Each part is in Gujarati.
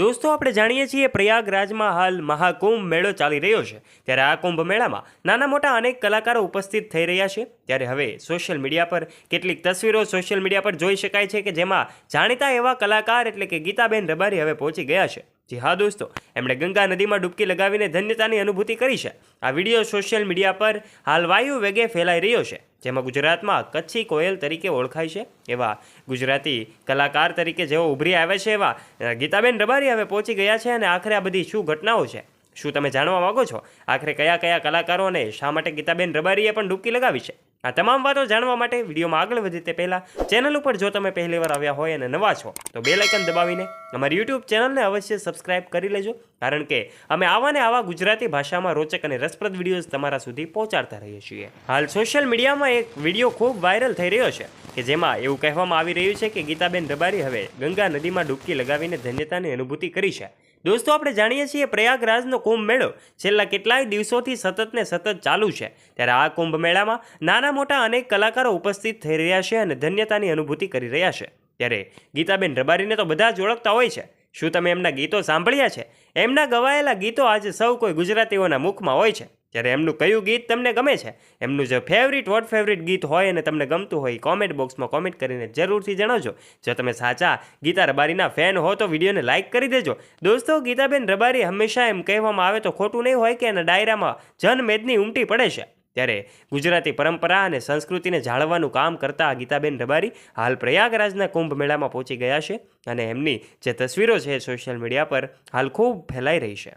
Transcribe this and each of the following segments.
દોસ્તો, આપણે જાણીએ છીએ પ્રયાગરાજમાં હાલ મહાકુંભ મેળો ચાલી રહ્યો છે. ત્યારે આ કુંભ મેળામાં નાના મોટા અનેક કલાકારો ઉપસ્થિત થઈ રહ્યા છે. ત્યારે હવે સોશિયલ મીડિયા પર કેટલીક તસવીરો સોશિયલ મીડિયા પર જોઈ શકાય છે કે જેમાં જાણીતા એવા કલાકાર એટલે કે ગીતાબેન રબારી હવે પહોંચી ગયા છે. જી હા દોસ્તો, એમણે ગંગા નદીમાં ડૂબકી લગાવીને ધન્યતાની અનુભૂતિ કરી છે. આ વીડિયો સોશિયલ મીડિયા પર હાલ વાયુ વેગે ફેલાઈ રહ્યો છે, જેમાં ગુજરાતમાં કચ્છી કોયલ તરીકે ઓળખાય છે, એવા ગુજરાતી કલાકાર તરીકે જેઓ ઉભરી આવે છે એવા ગીતાબેન રબારી હવે પહોંચી ગયા છે અને આખરે આ બધી શું ઘટનાઓ છે? શું તમે જાણવા માંગો છો? આખરે કયા કયા કલાકારો અને શા માટે ગીતાબેન રબારીએ પણ ડૂબકી લગાવી છે? આ તમામ વાતો જાણવા માટે વિડીયોમાં આગળ વધી તે પહેલાં ચેનલ ઉપર જો તમે પહેલીવાર આવ્યા હોય અને નવા છો, તો બે લાઇકન દબાવીને અમારી યુટ્યુબ ચેનલને અવશ્ય સબસ્ક્રાઇબ કરી લેજો, કારણ કે અમે આવા ને આવા ગુજરાતી ભાષામાં રોચક અને રસપ્રદ વિડીયોઝ તમારા સુધી પહોંચાડતા રહીએ છીએ. હાલ સોશિયલ મીડિયામાં એક વીડિયો ખૂબ વાયરલ થઈ રહ્યો છે, કે જેમાં એવું કહેવામાં આવી રહ્યું છે કે ગીતાબેન રબારી હવે ગંગા નદીમાં ડૂબકી લગાવીને ધન્યતાની અનુભૂતિ કરી છે. દોસ્તો, આપણે જાણીએ છીએ પ્રયાગરાજનો કુંભ મેળો છેલ્લા કેટલાય દિવસોથી સતત ને સતત ચાલુ છે. ત્યારે આ કુંભ મેળામાં નાના મોટા અનેક કલાકારો ઉપસ્થિત થઈ રહ્યા છે અને ધન્યતાની અનુભૂતિ કરી રહ્યા છે. ત્યારે ગીતાબેન રબારીને તો બધા જ ઓળખતા હોય છે. શું તમે એમના ગીતો સાંભળ્યા છે? એમના ગવાયેલા ગીતો આજે સૌ કોઈ ગુજરાતીઓના મુખમાં હોય છે. ત્યારે એમનું કયું ગીત તમને ગમે છે, એમનું જે ફેવરિટ વોટ ફેવરિટ ગીત હોય અને તમને ગમતું હોય કોમેન્ટ બોક્સમાં કોમેન્ટ કરીને જરૂરથી જણાવજો. જો તમે સાચા ગીતા રબારીના ફેન હો, તો વિડીયોને લાઇક કરી દેજો. દોસ્તો, ગીતાબેન રબારી હંમેશા એમ કહેવામાં આવે તો ખોટું નહીં હોય કે એના ડાયરામાં જનમેદની ઉમટી પડે છે. ત્યારે ગુજરાતી પરંપરા અને સંસ્કૃતિને જાળવવાનું કામ કરતા ગીતાબેન રબારી હાલ પ્રયાગરાજના કુંભ મેળામાં પહોંચી ગયા છે અને એમની જે તસવીરો છે સોશિયલ મીડિયા પર હાલ ખૂબ ફેલાઈ રહી છે.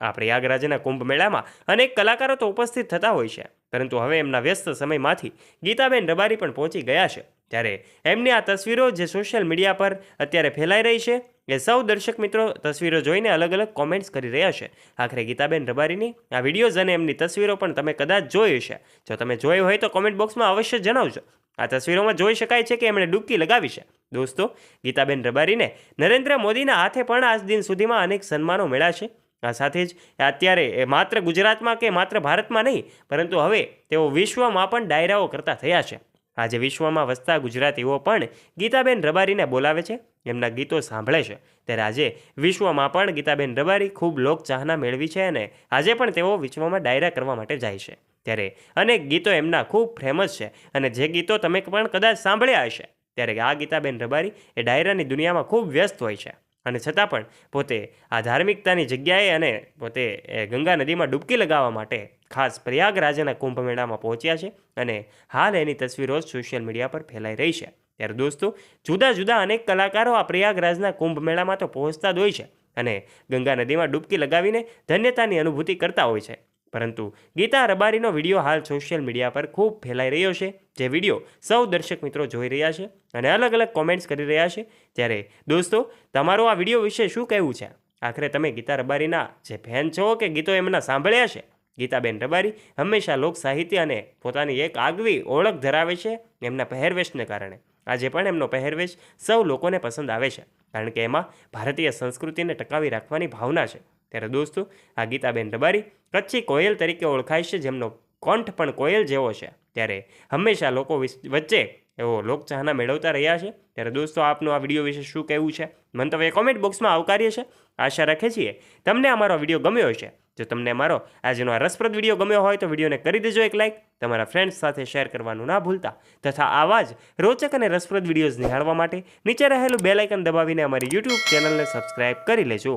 આ પ્રયાગરાજના કુંભ મેળામાં અનેક કલાકારો તો ઉપસ્થિત થતા હોય છે. પરંતુ હવે એમના વ્યસ્ત સમયમાંથી ગીતાબેન રબારી પણ પહોંચી ગયા છે. ત્યારે એમની આ તસવીરો જે સોશિયલ મીડિયા પર અત્યારે ફેલાઈ રહી છે, એ સૌ દર્શક મિત્રો તસવીરો જોઈને અલગ અલગ કોમેન્ટ્સ કરી રહ્યા છે. આખરે ગીતાબેન રબારીની આ વિડીયોઝ અને એમની તસવીરો પણ તમે કદાચ જોઈ હશે. જો તમે જોઈ હોય તો કોમેન્ટ બોક્સમાં અવશ્ય જણાવજો. આ તસવીરોમાં જોઈ શકાય છે કે એમણે ડૂબકી લગાવી છે. દોસ્તો, ગીતાબેન રબારીને નરેન્દ્ર મોદીના હાથે પણ આજ દિન સુધીમાં અનેક સન્માનો મળ્યા છે. આ સાથે જ અત્યારે માત્ર ગુજરાતમાં કે માત્ર ભારતમાં નહીં, પરંતુ હવે તેઓ વિશ્વમાં પણ ડાયરાઓ કરતા થયા છે. આજે વિશ્વમાં વસતા ગુજરાતીઓ પણ ગીતાબેન રબારીને બોલાવે છે, એમના ગીતો સાંભળે છે. ત્યારે આજે વિશ્વમાં પણ ગીતાબેન રબારી ખૂબ લોકચાહના મેળવી છે અને આજે પણ તેઓ વિશ્વમાં ડાયરા કરવા માટે જાય છે. ત્યારે અનેક ગીતો એમના ખૂબ ફેમસ છે અને જે ગીતો તમે પણ કદાચ સાંભળ્યા હશે, ત્યારે આ ગીતાબેન રબારી એ ડાયરાની દુનિયામાં ખૂબ વ્યસ્ત હોય છે. અને છતાં પણ પોતે આ ધાર્મિકતાની જગ્યાએ અને પોતે ગંગા નદીમાં ડૂબકી લગાવવા માટે ખાસ પ્રયાગરાજના કુંભ મેળામાં પહોંચ્યા છે અને હાલ એની તસવીરો સોશિયલ મીડિયા પર ફેલાઈ રહી છે. ત્યારે દોસ્તો, જુદા જુદા અનેક કલાકારો આ પ્રયાગરાજના કુંભ મેળામાં તો પહોંચતા જ હોય છે અને ગંગા નદીમાં ડૂબકી લગાવીને ધન્યતાની અનુભૂતિ કરતા હોય છે. પરંતુ ગીતા રબારીનો વીડિયો હાલ સોશિયલ મીડિયા પર ખૂબ ફેલાઈ રહ્યો છે, જે વીડિયો સૌ દર્શક મિત્રો જોઈ રહ્યા છે અને અલગ અલગ કોમેન્ટ્સ કરી રહ્યા છે. ત્યારે દોસ્તો, તમારો આ વીડિયો વિશે શું કહેવું છે? આખરે તમે ગીતા રબારીના જે ફેન છો કે ગીતો એમના સાંભળ્યા છે? ગીતાબેન રબારી હંમેશા લોક સાહિત્ય અને પોતાની એક આગવી ઓળખ ધરાવે છે એમના પહેરવેશને કારણે. આજે પણ એમનો પહેરવેશ સૌ લોકોને પસંદ આવે છે, કારણ કે એમાં ભારતીય સંસ્કૃતિને ટકાવી રાખવાની ભાવના છે. ત્યારે દોસ્તો, આ ગીતાબેન રબારી કચ્છી કોયલ તરીકે ઓળખાય છે, જેમનો કંઠ પણ કોયલ જેવો છે. ત્યારે હંમેશા લોકો વચ્ચે એવો લોકચાહના મેળવતા રહ્યા છે. ત્યારે દોસ્તો, આપનું આ વીડિયો વિશે શું કહેવું છે? મંતવ્ય કોમેન્ટ બોક્સમાં આવકારીએ છે. આશા રાખીએ છીએ તમને અમારો વીડિયો ગમ્યો છે જો તમને અમારો આજનો આ રસપ્રદ વીડિયો ગમ્યો હોય તો વિડીયોને કરી દેજો એક લાઇક તમારા ફ્રેન્ડ્સ સાથે શેર કરવાનું ના ભૂલતા. તથા આવા જ રોચક અને રસપ્રદ વિડીયોઝ નિહાળવા માટે નીચે રહેલું બેલાઇકન દબાવીને અમારી યુટ્યુબ ચેનલને સબસ્ક્રાઇબ કરી લેજો.